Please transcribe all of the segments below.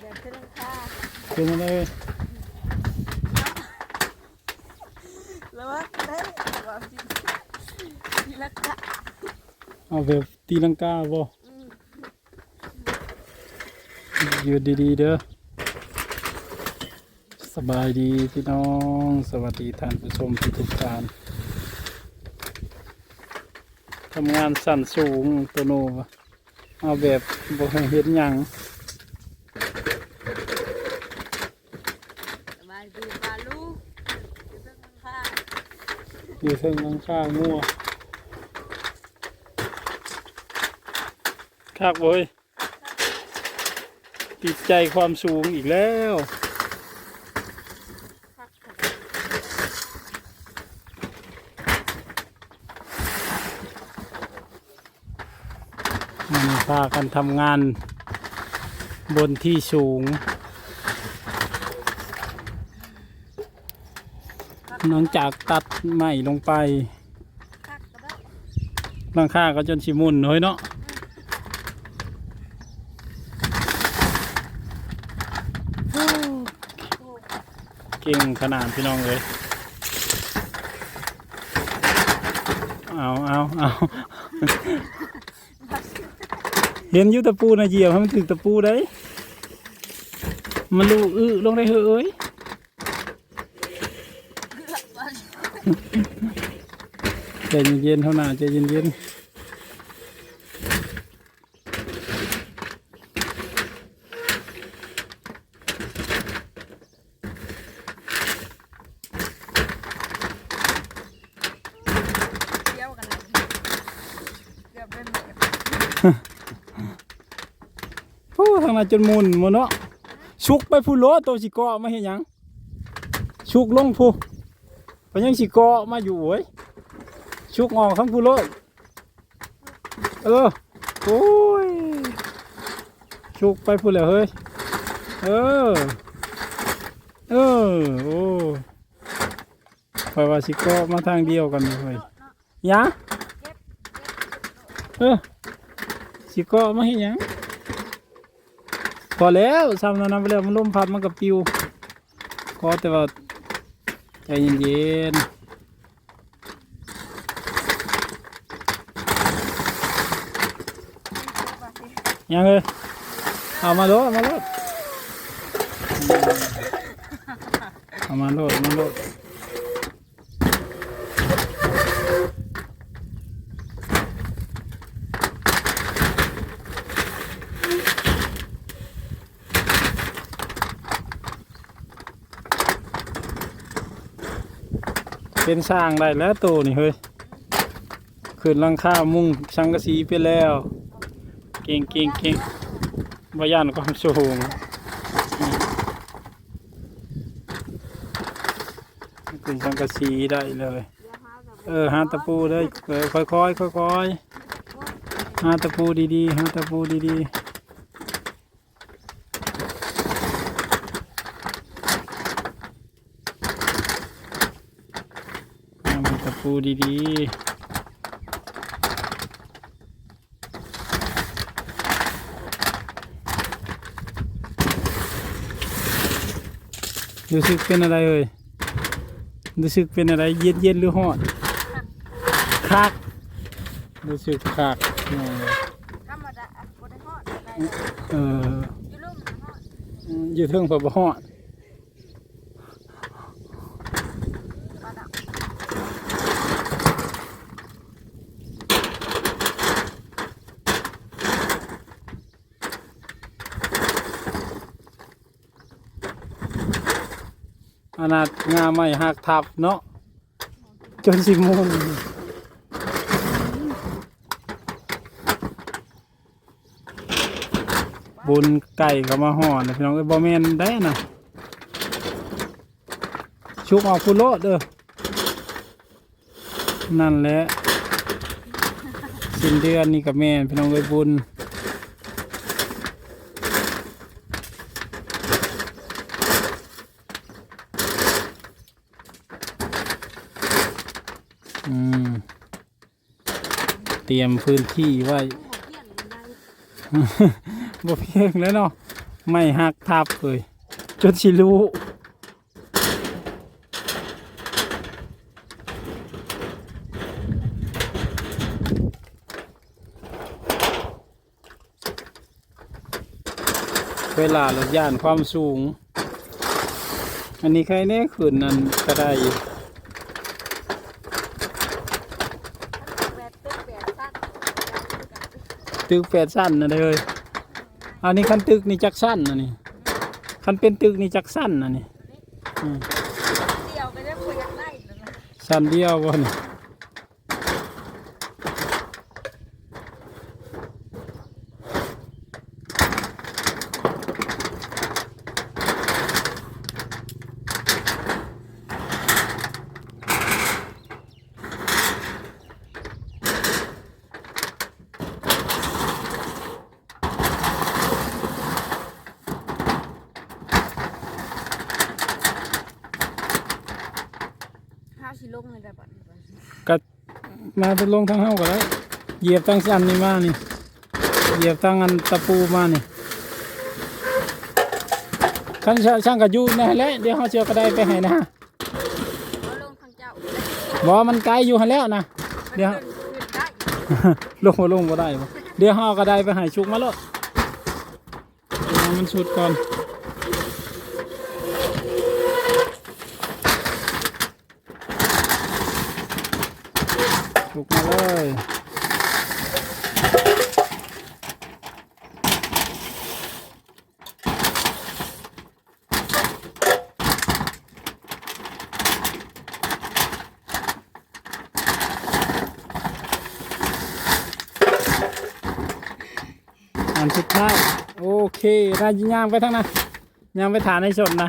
แบบเสื้อลังคาเป็นอะไรเอ่ยแล้วว่าได้ว่าสิสิลังคาเอาแบบตีลังกาบ่อยู่ดีๆเด้อสบายดีพี่น้อง สวัสดีท่านผู้ชมทุกๆท่านทำงานสั่นสูงตัวโนเอาแบบบ่ให้เห็นหยัง สบายดีปลาลูกอยู่เสื้อลังคา อยู่เทิงหลังคางัวคากบ่เว้ยติดใจความสูงอีกแล้วมันพากันทำงานบนที่สูง หลังจากตัดไม้ลงไปคักก็ได้หลังคาก็จนชิมุนเฮ้ยเนาะเก่งขนาดพี่น้องเลย เอาเอาเอาเห็นยุตะปูนะเหยียบให้มันถึงตะปูได้ มันลูอื้อลงได้เหอะเอ้ย ใจเย็นๆเท่านั้นใจเย็นเที่ยวกันเลยเกือบเป็นแบบๆผู้ทางนั้นจนมุนหมดเนาะชุกไปผู้โลตัวสิเกาะมาเห็นยังชุกลงผู้เพยังสิเกาะมาอยู่เว้ยชุกออกทั้งผู้โลดเออโอ้ยชุกไปผู้แล้วเฮ้ยเออเออโอ้คอยว่าสิเกาะมาทางเดียวกันเฮ้ยยะเก็บเออสิเกาะมาเห็นยังพอแล้วซ้ำนั้นนะไปแล้วมันลมพัดมันกับปิวก็แต่ว่า ใจเย็นๆยังเลยเอามาโลดมาโลดเอามาโลดมาโลด เป็นสร้างได้แล้วตัวนี่เฮ้ยขึ้นลังคามุ่งสังกะสีไปแล้ว เก่งเก่งเก่งบยานความสูงขึ้นสังกะสีได้เลย เออหาตะปูได้เออค่อยๆค่อยๆหาตะปูดีๆหาตะปูดีๆหาตะปูดีๆ รู้สึกเป็นอะไรเอ่ยรู้สึกเป็นอะไรเย็นเย็นๆหรือฮ้อนคักรู้สึกคักอืมธรรมดาบ่ได้ฮอดได้เอออยู่ลุ่มนะฮอดอยู่เทิงพระบ่ฮอด ปลาดัก อนาดงาไม่หักทับเนาะจนสิมุนบุญไก่ก็มาห่อนะพี่น้องเอ้บ่แมนได้นะชุกออกพุโลดเด้อนั่นแหละสิ้นเดือนนี่กับแม่พี่น้องเอ้บุญ ม เตรียมพื้นที่ไว้ บ่เพียงแล้วเนาะไม่หักทับเลยจนสิรู้เวลาลดย่านความสูง อันนี้ใครแน่ขืนนั้นก็ได้ แปดตึกแปดสั้น ตึกแปดสั้นนะเลยอันนี้คันตึกนี่จักสั้นนะนี่คันเป็นตึกนี่จักสั้นนะนี่อืมเดียวก็จะคุยกันได้แล้วนะสั้นเดียวบ่นี่ข้าวชิล งเลยแบบนี้ก็มาจะลงทางเฮาก็ได้เหยียบทางสั้นนี่มานี่เหยียบทางอันตะปูมานี่คันช่างช่างก็อยู่นั่นแหละเดี๋ยวเฮาเชียวก็ได้ไปให้นะเอาลงทางเจ้าบ่มันไกลอยู่หั่นแล้วนะเดี๋ยวขึ้นขึ้นได้ลงมาลงบ่ได้บ่เดี๋ยวเฮาก็ได้ไปให้ชุกมาแล้วเอามันสุดก่อนชุกมาเลย อันสุดท้ายโอเคได้ย่างไปทั้งนั้นย่างไปฐานในสดนนะ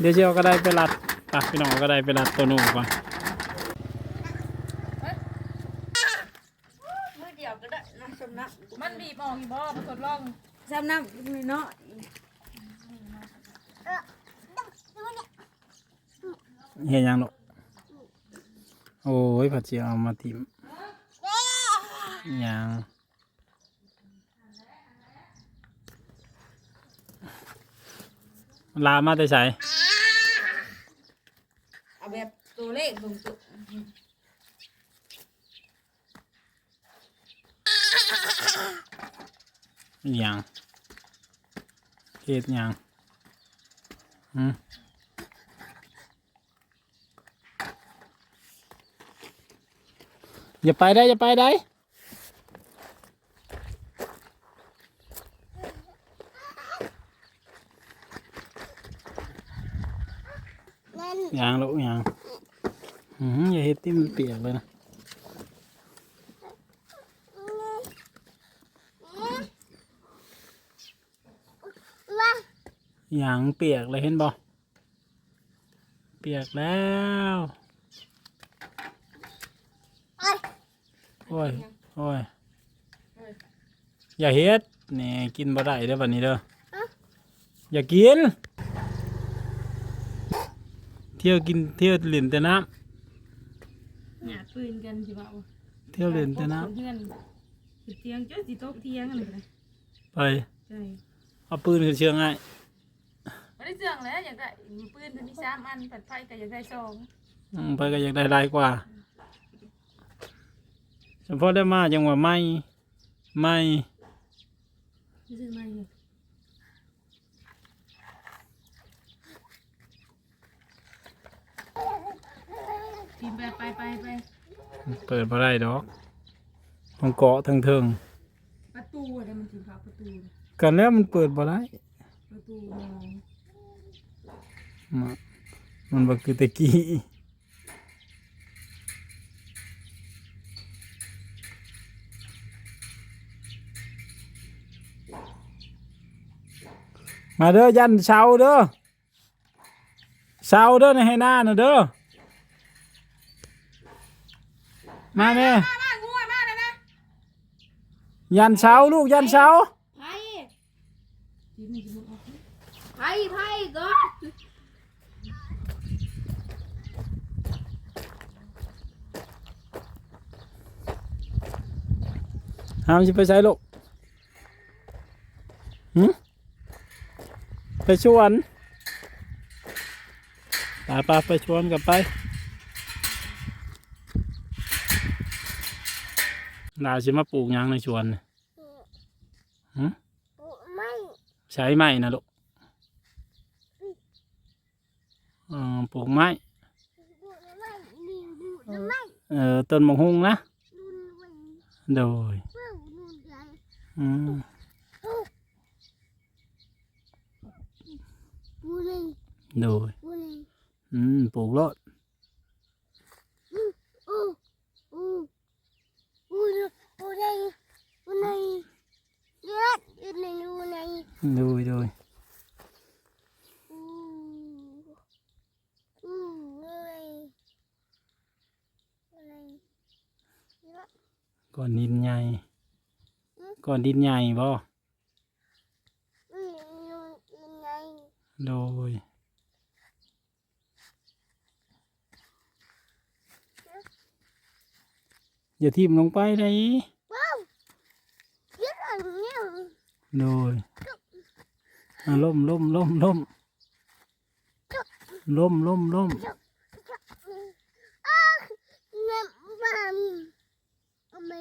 เดี๋ยวเชียวก็ได้ไปรัดอะพี่น้องก็ได้ไปรัดตัวหนูก่อนมือเดียวก็ได้นะสำนักมันบีบออกอีบ่มันทดลองสำนักนี่เนาะเห็นยังลูกโอ้ยผัดเจียวมาทิมยัง ลามาแต่ใส่เอาแบบตัวเลขลงตัวยังเฮ็ดยังอืมอย่าไปได้อย่าไปได้ยังลูกยังอืมอย่า เปียกเลยนะหยางเปียกเลยเห็นบ่เปียกแล้ว โอ้ย โอ้ย อย่าเฮ็ดนี่กินบ่ได้เด้อบัดนี้เด้อ อย่ากิน เที่ยวกินเที่ยวเล่นแต่น้ำ หยาดปืนกันสิบ่าวำเที่ยวเล่นแต่น้เพื่อนสิเตียงจ้าสิโต๊ะเที่ยงอะไรกันำไป ใช่เอาปืนขึ้นเชืองง่ายไม่ได้เสื่องแล้วอยากได้ปืนมีสามอันผัดไฟก็อยากได้สองอืมไปก็อยากได้หลายกว่าเฉพาะได้มาจังหวะไม่ไม่ ซื้อมาอยู่ ทีมไปไปไปไปเปิดบ่ได้ดอกของเกาะทั้งเทิงประตูอะไรมันถึงพักประตูกันแล้วมันเปิดบ่ได้ประตูมองมามันบ่คือตะกี้มาเด้อยันเสาเด้อเสาเด้อในให้หน้าน่ะเด้อ มาแม่มางูมาเลยนะยันเสาลูกยันเสาไพ่ทีมนี้ทีมออกไพ่ไพ่ก็หามสิไปใช้ลูกหืไปชวนตาปาไปชวนกับไป ลาสิมาปลูกหยังในชวนน่ะหืมไม่ใช้ไม้นะลูกอืมปลูกไม้ดูไม่ดูดูไม่เอ่อต้นมะฮุงนะดูไม่โดยเพื่อดูใหญ่อืมดูเลยโดยดูเลยอืมปลูกรถอู้อู้อู้ ดูเลยดูเลยเยอะดูเลยดูเลยโดยโดยอู้อู้เลยเลยเยอะก้อนดินใหญ่ก้อนดินใหญ่บ่อืมดูไงโดยอย่าทิ่มลงไปได้ว้ โดยอ่ะล่มล่มล่มล่มล่มล่มล่ม อ้าเงินบ้านทำไม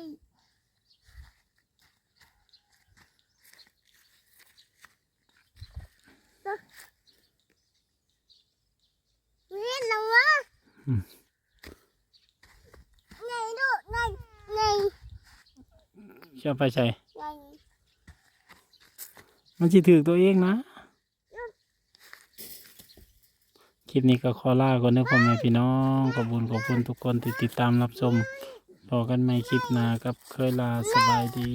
เรียนแล้ววะไงลูกไงไง เชื่อไปใช่ ไง มันจิถือตัวเองนะคลิปนี้ก็ขอลาก่อนนะพ่อแม่พี่น้องขอบคุณขอบคุณทุกคนที่ติดตามรับชมพอกันใหม่คลิปหน้ากับเคยลาสบายดี